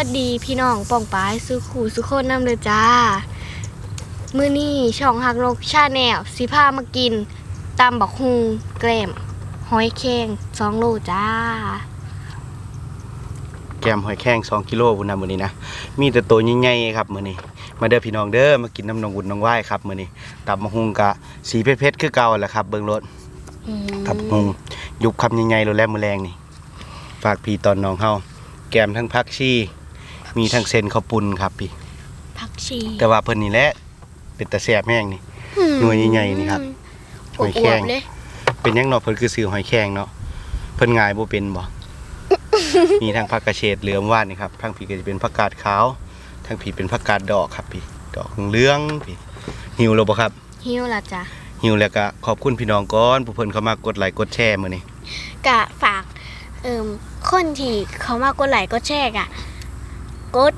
วัสดีพี่น้องป่องปายสุขูสุคนน้ำเลยจ้า มื้อนี้ช่องหักนกชาแนลสิพามากินตำบักฮุงแกล้มหอยแครงสองโลจ้า แกมหอยแข้ง2กิโลบุญนะมื้อนี้นะ มีแต่ตัวใหญ่ๆครับมื้อนี้ มาเด้อพี่น้องเด้อมากินน้ำนองบุญน้องไหว้ครับมื้อนี้ตับมะฮุงกะสีเพชรๆคือเก่าแหละครับ เบิ่งรถตับมะฮุงยุบคำใหญ่ๆโลแลมื้อแรงนี่ ฝากพี่ตอนน้องเฮาแกมทั้งผักชี มีทั้งเส้นข้าวปุ้นครับพี่ ผักชีแต่ว่าเพิ่นนี่แหละเป็นตาแซ่บแห้งนี่ หน่วยใหญ่ๆนี่ครับ หอยแครงอวบๆเลยเป็นหยังเนาะเพิ่นคือซื้อหอยแครงเนาะเพิ่นง่ายบ่เป็นบ่ มีทั้งผักกระเฉดเหลืองว่านนี่ครับทั้งผีก็จะเป็นผักกาดขาวทั้งผีเป็นผักกาดดอกครับพี่ ดอกเหลืองพี่หิวแล้วบ่ครับ หิวละจ้ะหิวแล้วก็ขอบคุณพี่น้องก่อนผู้เพิ่นเข้ามากดไลค์กดแชร์มื้อนี้กะฝากเอิ่มคนที่เขามากดไลค์กดแชร์กะ กด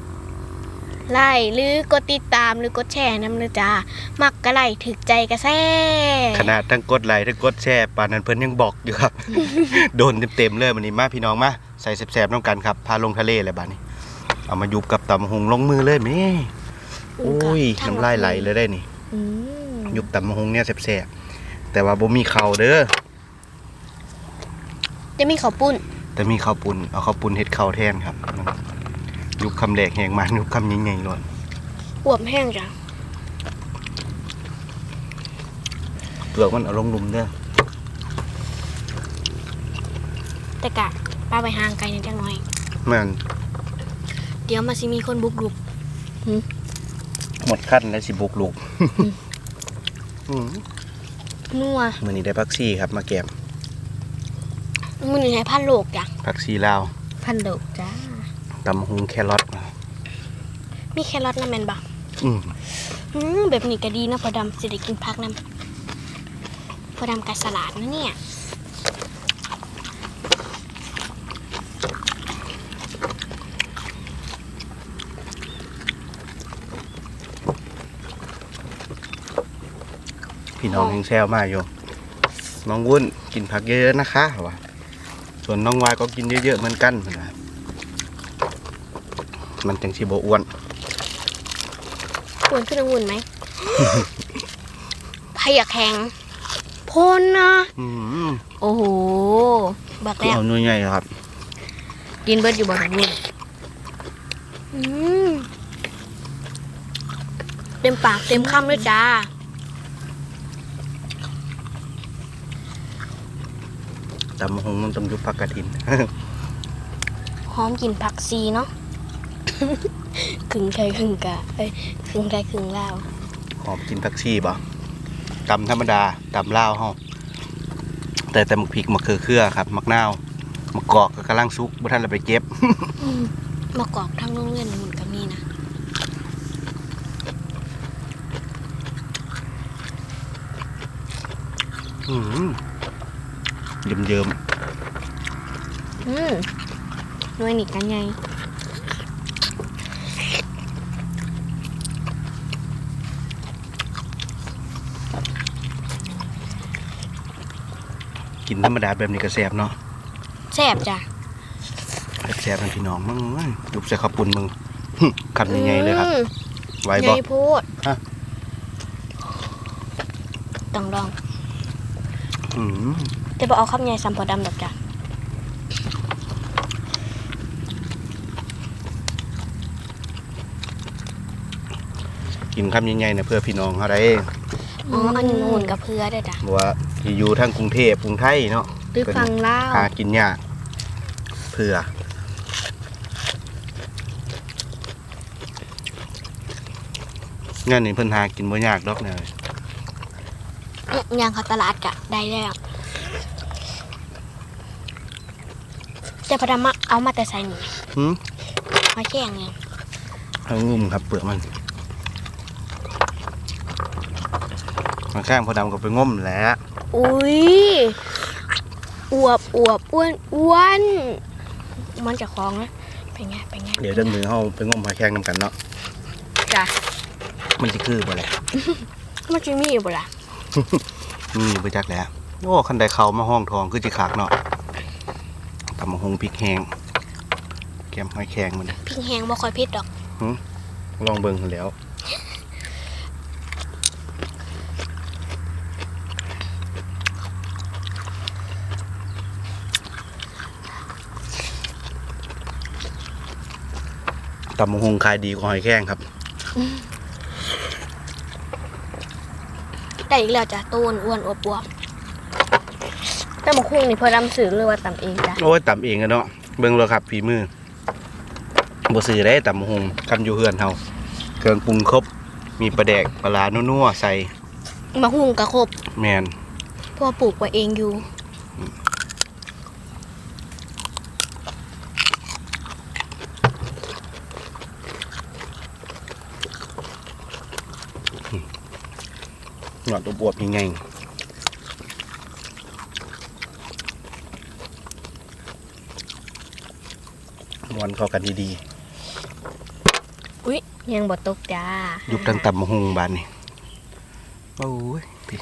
ไลค์หรือกดติดตามหรือกดแชร์น้ำเลยจ้ามักกะไลค์ถึกใจกะแซ่ขนาดทั้งกดไลค์ทั้งกดแชร์ปานนั้นเพิ่นยังบอกอยู่ครับ โดนเต็มๆเลยมื้อนี้มาพี่น้องมาใส่แซ่บๆน้ำกันครับพาลงทะเลเลยบัดนี้ เอามายุบกับตำหงลงมือเลยแม่โอ้ยน้ำลายไหลเลยได้นี่อืมยุบตำหงเนี่ยแซ่บๆแต่ว่าบ่มีข้าวเด้อจะมีข้าวปุ้น แต่มีข้าวปุ้นเอาข้าวปุ้นเฮ็ดข้าวแทนครับ ยุบคำแหลกแหงมายุบคำใหญ่ๆเลยอวบแห้งจ้ะเปลือกมันเอาลงหลุมเด้อแต่กะป้าไปห่างไกลนิดจังหน่อย แม่นเดี๋ยวมาสิมีคนบุกรุกหมดขั้นแล้วสิบุกลูกอืมนัวมื้อนี้ได้ผักชีครับ มาแกมมือหนึ่งให้พันโลกจ้ะผักชีลาว พันโลกจ้า ตำหงแครอทมีแครอทนะแมนบ่อืมอืมแบบนี้ก็ดีนะพอดำสิได้กินพักน้ำพอดำกับสลัดนะเนี่ยพี่น้องยังแซวมาอยู่ น้องวุ้นกินผักเยอะๆนะคะว่ะส่วนน้องวายก็กินเยอะๆเหมือนกันเพิ่นว่า มันจังสิบ่อ้วนอ้วนขึ้นองุ่นไหมพยาแข็งพ่นนะ อืมโอ้โห บักคือแล้ว เอาหน่วยใหญ่ครับ กินเบิดอยู่บ่องุ่นอืมเต็มปากเต็มคำเลยจ้า ตำหงมันต้องยุบผักกระถิน หอมกลิ่นผักซีเนาะ ครึ่งไทยครึ่งกะเอ้ยครึ่งไทยครึ่งลาวหอมกินผักชีบ่ตำธรรมดาตำลาวเฮาแต่แต่หมักพริกมะเขือเครือครับมะนาวมะกอกก็กำลังสุกบ่ทันเราไปเก็บมากอกทั้งโรงเรียนองุ่นก็มีนะอืมเยิ้มอืมหน่วยนี่กันไง กินธรรมดาแบบนี้ก็แซ่บเนาะแซ่บจ้ะแซ่บๆกันพี่น้องมึงเอ้ยยุบใส่ข้าวปุ้นมึงคำใหญ่ๆเลยครับอืมไหวใหบ่ ญ่โพดฮะ ต้องลอง อืมแต่บอเอาคำใหญ่สัมพอดำดอกจ้ะกินคำใหญ่ๆนะเพื่อพี่น้องเฮาได้ อ๋ออันนี้องุ่นกับเพื่อด้วยจ้ะเพราะว่า ที่อยู่ทางกรุงเทพกรุงไทยเนาะหรือฟังเล่าวหากินยากเผื่องั้นนี่เพิ่นหากินบ่ยากดอกเนี่ยอื้อย่างเขาตลาดกะได้แล้วแต่พอดำมาเอามาแต่ใส่หนีหืมมาแข่งเนี่ยเอางุ่มครับเปลือกมันมาข้างพอดำก็ไปง่มแหล้ว อุ้ยอวบอวบอ้วนอ้วนมันจะคล้องนะเป็นไงเป็นไงเดี๋ยวเดินมือเฮาไปง่มหอยแข้งนำกันเนาะจ้ะมันสิคือบ่แหละมันจะมีอยู่บ่ล่ะมีอยู่ไปจักแหล้วโอ้คันใดเขามาห้องทองคือสิขากเนาะตำมะฮงพริกแห้งแกมหอยแข็งมันนะพริกแห้งบ่ค่อยเผ็ดดอกลองเบิ่งกันแหล้ว ตำมะฮงขายดีกว่าหอยแข้งครับ ได้อีกแล้วจ้ะตัวอ้วนๆอวบๆแต่หมกคุ้งนี่เพิ่นนำสื่อหรือว่าตำเองจ้ะโอ้ยตำเองกันเนาะเบิ่งเลยครับฝีมือบ่ซื้อได้ตำมะฮงกันอยู่เฮือนเฮาเครื่องปรุงครบมีปลาแดกปลาร้านัวๆใส่หมกคุ้งก็ครบแมนเพราะว่าปลูกไว้เองอยู่ หนอดอบวบยังไงมวนเข้ากันดีอุ้ยยังบ่ตกจ้าๆยุบตั้งตำมะฮงบานนี่โอ้ยพี่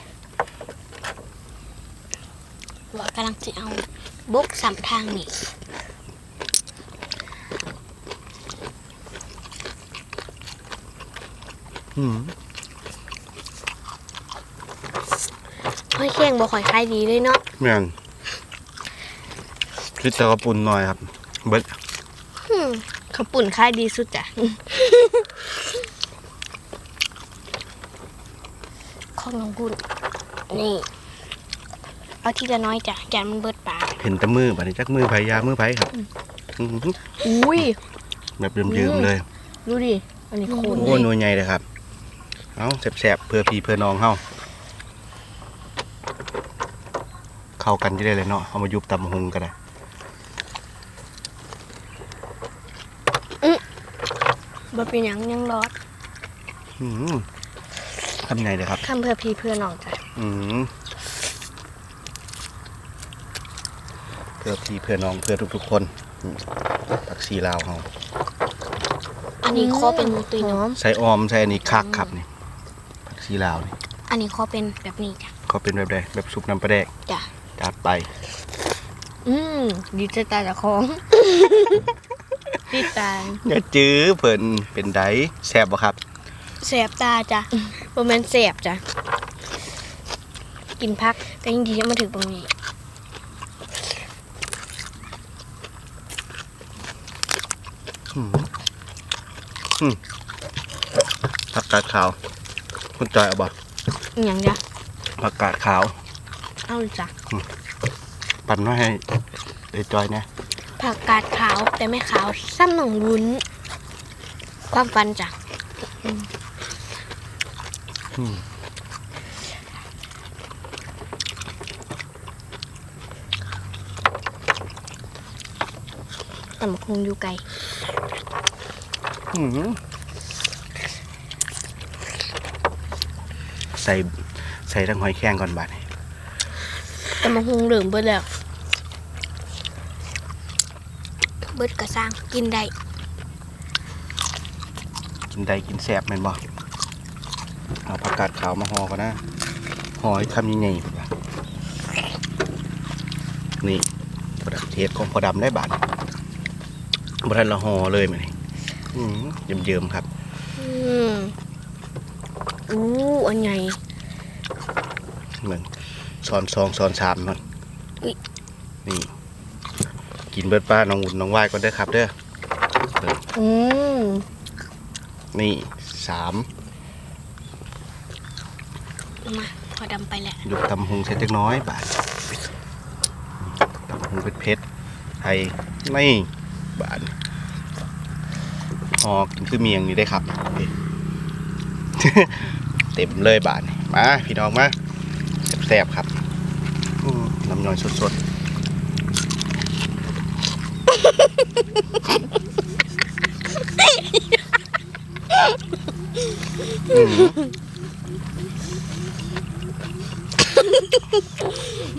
ว่ากำลังจะเอาบุกสัมทางนี่อืม ห้อยแข้งบ่ค่อยขายดีเลยเนาะแม่นคิดแต่กระปุ่นหน่อยครับ เบิดอืมข้าวปุ่นขายดีสุดจ้ะ ของน้องกุนนี่ เอาทีละน้อยจ้ะแกนมันเบิดปากเห็นแตะมือบานนี้จักมือไผยามือไผครับอื้อหืออุ้ย แบบเยิ้มๆเลย ดูดิ อันนี้โคนโอ้ยหน่วยใหญ่เลยครับ เอาแสบๆเพื่อพี่เพื่อน้องเฮา เข้ากันจะได้เลยเนาะเอามายุบตำมะฮงก็ได้บ่เป็นหยังยังรอดอืมทำไงเลยครับ คำเพื่อพี่เพื่อน้องจ้ะอืมเพื่อพี่เพื่อน้องเพื่อทุกๆคนอืมผักชีลาวเฮาอันนี้ขอเป็นตุยน้อมใส่ออมใส่อันนี้คักครับนี่ผักชีลาวนี่อันนี้ขอเป็นแบบนี้จ้ะก็เป็นแบบใดแบบซุปน้ำปลาแดกจ้ะจัด ไป อืมดีใจตาจากของดีตาอย่าจื้อเพิ่นเป็นไดแซ่บบ่ครับ แสบตาจ้ะบ่แม่นแสบจ้ะ กินพักแต่จริงๆมาถึงตรงนี้อืมอืมผักกาดขาว คุณจอยเอาบ่อหย่างจ้ะผักกาดขาว เอาเลยจ้ะ ปั่นมาให้เอ้จอยนะผักกาดขาวแต่ไม่ขาวซ้ำหนองวุ้น ความฟันจ้ะอืมแต่มันคงอยู่ไกลอืมใส่ใส่ทั้งหอยแครงก่อนบาดนี้แต่มันคงเหลืองเบิดแล้ว เบิดกระซังกินได้กินได้กินแซ่บแม่นบ่เอาผักกาดขาวมาห่อก่อนนะห่อให้คำยังไงนี่พอดำเทศของพอดำได้บาดบ่ทันละห่อเลยมื้อนี้อืมเยิ้มๆครับอืมอู้อันใหญ่เหมือนซอนสองซอนสามมันอุ๊ยนี่ กินเบิดป้าน้องหุ่นน้องวายก่อนเด้อครับเด้ออืมนี่สามมาพอดำไปแล้วยกตำหงเสร็จเล็กน้อยบาทตำหงเป็ดเพชรไทยนี่บาทหอกินคือเมียงนี่ได้ครับนี่ เต็มเลยบาทนี่มาพี่น้องมาแซ่บๆครับอืมน้ำย่อยสดๆอื ม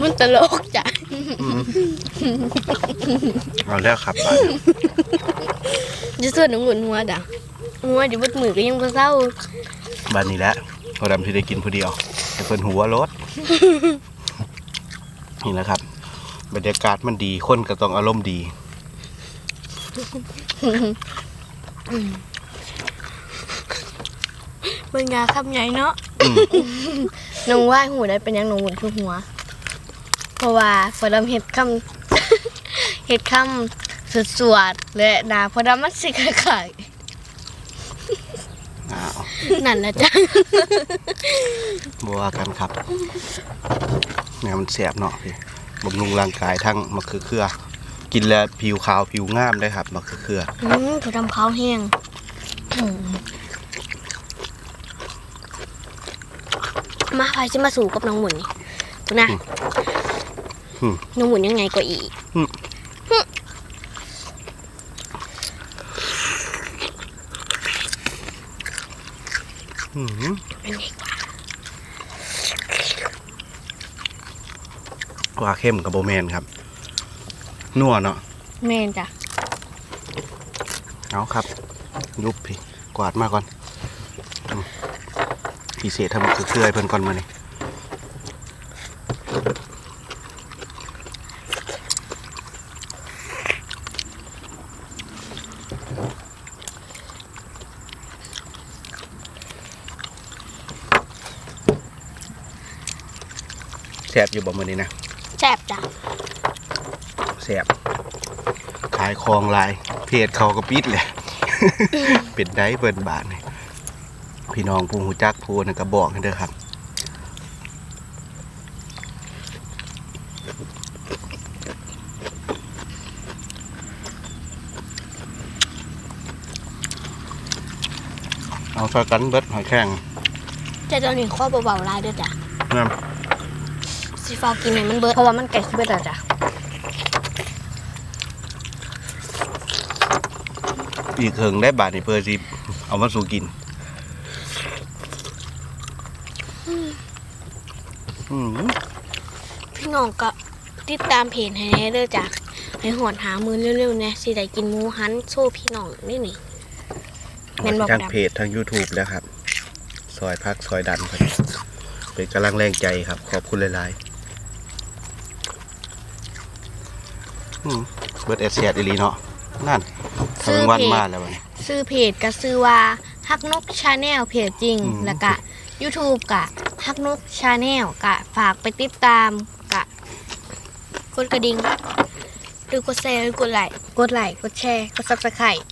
มันตลกจ้ะเอาแล้วครับบาทจะส่วนน้องหุ่นหัวจ้ะหัวเดี๋ยวบดมือก็ยังบ่เศร้าบานนี้แหละพอดำที่ได้กินผู้เดียวแต่เพิ่นหัวรถนี่แหละครับ บรรยากาศมันดีคนก็ต้องอารมณ์ดี เบิ่งยาคำใหญ่เนาะน้องว่าหูได้เป็นหยังน้องหุ่นคือหัว เพราะว่าพอดำเห็ดคำเห็ดคำสุดสวดๆและหนาพอดำมันสิไข่อ้าวๆนั่นนะจ๊ะบัวากันครับเนี่ยมันแสบเนาะพี่บำรุงร่างกายทั้งมะเขือเขือ กินแล้วผิวขาวผิวงามได้ครับมะเขือเขืออืมพอดำขาวแห้งอืมมาพายจะมาสู่กับน้องหมุนนี่ดูนะอืมน้องหมุนยังไงก็อีกอืมเป็นไงกว่าว่าเข้มกับโบแมนครับ นัวเนาะแม่นจ้ะเอาครับ ยุบพี่กวาดมาก่อนอืมพิเศษทำมะเขือเขือให้เพิ่นก่อนมานี่แสบอยู่บ่มือนี้นะแซ่บจ้ะ แสบขายของหลายเพจเขาก็ปิดเลยเป็นได้เปิดบาทนี่พี่น้องผู้หูจักผู้นะก็บอกให้เด้อครับเอาซอยกันเบิดหอยแข้งแต่ตอนนี้ข้อเบาๆลายเด้อจ้ะนั่น สิฟ้ากินให้มันเบิดเพราะว่ามันไก่สิเบิดแล้วจ้ะ อีกเคิงได้บาทนี่เพื่อสิเอามาสู่กินอืมพี่น้องก็ติดตามเพจให้แน่เด้อจ้ะให้หอนหามือเร็วๆนะสิได้กินหมูหันโซ่พี่น้องนี่นี่แม่นบอกทางดำเพจทาง YouTube แล้วครับ ซอยพักซอยดันครับเป็นกำลังแรงใจครับ ขอบคุณหลายๆอืมเบิร์ดแอดเซียดอีหลีเนาะนั่น ทั้งวันมาแล้ววันนี้ ซื้อเพจก็ซื้อว่าฮักนกชาแนลเพจจริง อืม แล้วก็ YouTube กะฮักนกชาแนลกะฝากไปติดตามกะกดกระดิ่งหรือกดแชร์หรือกดไลค์กดไลค์กดแชร์กด Subscribe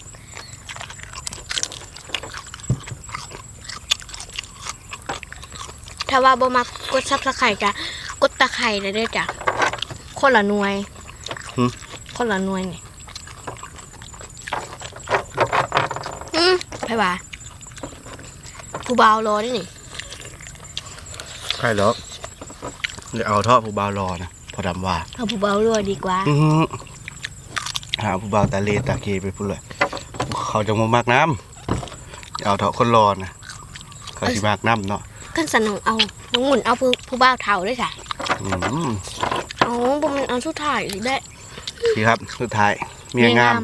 ถ้าว่าบ่มักกด Subscribe กะกดตะไคร้ได้เด้อจ้ะคนละหน่วยหึ คนละหน่วยนี่อืม ไปว่าผู้บ่าวรอนี่นี่ใช่แล้วเดี๋ยวเอาท่อผู้บ่าวรอนะพอดำว่าเอาผู้บ่าวรอดีกว่าอื้อหือหาผู้บ่าวตาเลตาเกไปพูดเลยเขาจะมามากน้ำเอาเถาะคนรอนะเขาสิมากน้ำเนาะกันสนองเอาน้องหมุนเอาผู้ผู้บ่าวเท่าด้วยค่ะอืมเอาบ่มันเอาสุดท้ายหรือได้พี่ครับสุดท้ายเมียงาม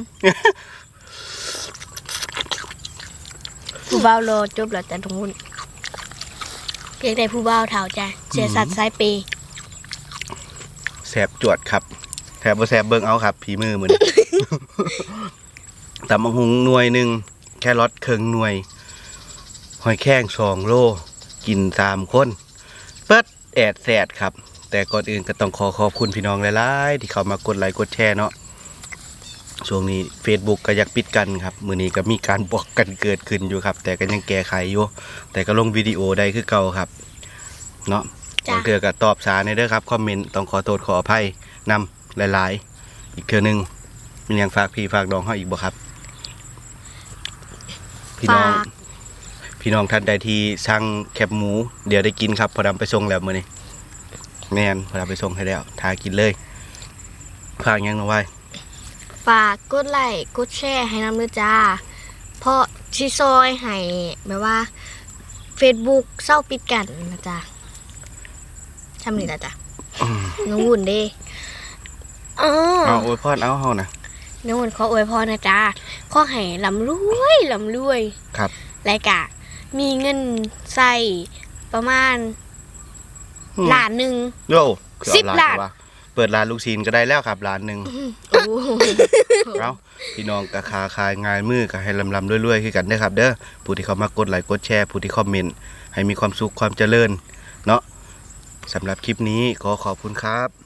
ผู้บ่าวรอจบแล้วแต่น้องหมุนเพียงแต่ผู้บ่าวเท่าจ้ะเสียสัตว์สายปย์แสบจวดครับแสบบ่แสบเบิ่งเอาครับผีมือเหมือนตำบักหุงหน่วยหนึ่งแค่รอทเคิงหน่วย หอยแข้งสองโล กินสามคน เปิดแอดแสดครับ แต่ก่อนอื่นก็ต้องขอขอบคุณพี่น้องหลาย ๆ ที่เข้ามากดไลค์กดแชร์เนาะ ช่วงนี้ Facebook ก็อยากปิดกันครับ มือนี้ก็มีการบอกกันเกิดขึ้นอยู่ครับ แต่ก็ยังแก้ไขอยู่ แต่ก็ลงวิดีโอได้คือเก่าครับ เนาะจ้ะ บางเทือก็ตอบสาในเด้อครับ คอมเมนต์ต้องขอโทษขออภัยนำหลาย ๆ อีกเทือหนึงมียังฝากพี่ฝากน้องเฮาอีกบ่ครับ พี่น้อง ฝาก พี่น้องท่านใดที่สั่งแคบหมู เดี๋ยวได้กินครับพอดำไปส่งแล้วมื้อนี้แม่นพอดำไปส่งให้แล้วทากินเลยฝากหยังน้องไว้ ฝากกดไลค์กดแชร์ให้นำด้วยจ้า เพราะชิซอยให้แบบว่า Facebook เศร้าปิดกันนะจ๊ะทำนี่ละจ้ะน้องหมุนเด้อ๋อเอาอวยพรเอาเฮานะน้องหมุนขออวยพรนะจ๊ะขอให้ลำรวยลำรวยครับรายกะมีเงินใส่ประมาณอืมล้านหนึ่งโย่คือสิบเอล้านแต่ว่ เปิดร้านลูกชิ้นก็ได้แล้วครับร้านหนึงโอ้เอาพี่น้องก็คาคายงายมือก็ให้ลำลำๆรวยๆคือกันเด้อครับเด้อผู้ที่เข้ามากดไลค์กดแชร์ผู้ที่คอมเมนต์ให้มีความสุขความเจริญ เนาะสำหรับคลิปนี้ขอขอบคุณครับ